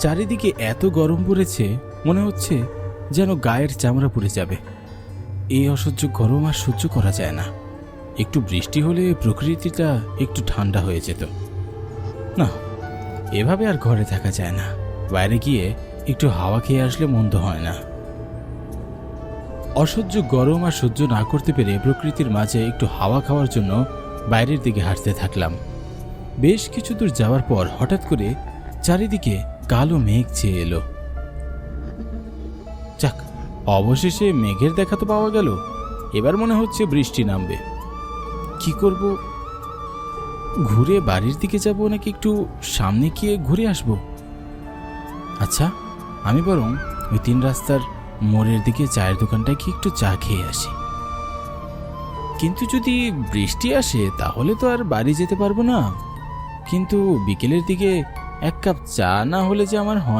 চারিদিকে এত গরম পড়েছে, মনে হচ্ছে যেন গায়ের চামড়া পুড়ে যাবে। এই অসহ্য গরম আর সহ্য করা যায় না। একটু বৃষ্টি হলে প্রকৃতিটা একটু ঠান্ডা হয়ে যেত। না, এভাবে আর ঘরে থাকা যায় না। বাইরে গিয়ে একটু হাওয়া খেয়ে আসলে মন্দ হয় না। অসহ্য গরম আর সহ্য না করতে পেরে প্রকৃতির মাঝে একটু হাওয়া খাওয়ার জন্য বাইরের দিকে হাঁটতে থাকলাম। বেশ কিছু দূর যাওয়ার পর হঠাৎ করে চারিদিকে কালো মেঘ চেয়ে এলো। যাক, অবশেষে মেঘের দেখা তো পাওয়া গেল। এবার মনে হচ্ছে বৃষ্টি নামবে। কি করব? ঘুরে বাড়ির দিকে যাব নাকি একটু সামনে গিয়ে ঘুরে আসব? আচ্ছা আমি বরং ওই তিন রাস্তার মোড়ের দিকে চায়ের দোকানটায় কি একটু চা খেয়ে আসি। কিন্তু যদি বৃষ্টি আসে, তাহলে তো আর বাড়ি যেতে পারব না। কিন্তু বিকেলের দিকে এক কাপ চা না হলে যে আমার হয়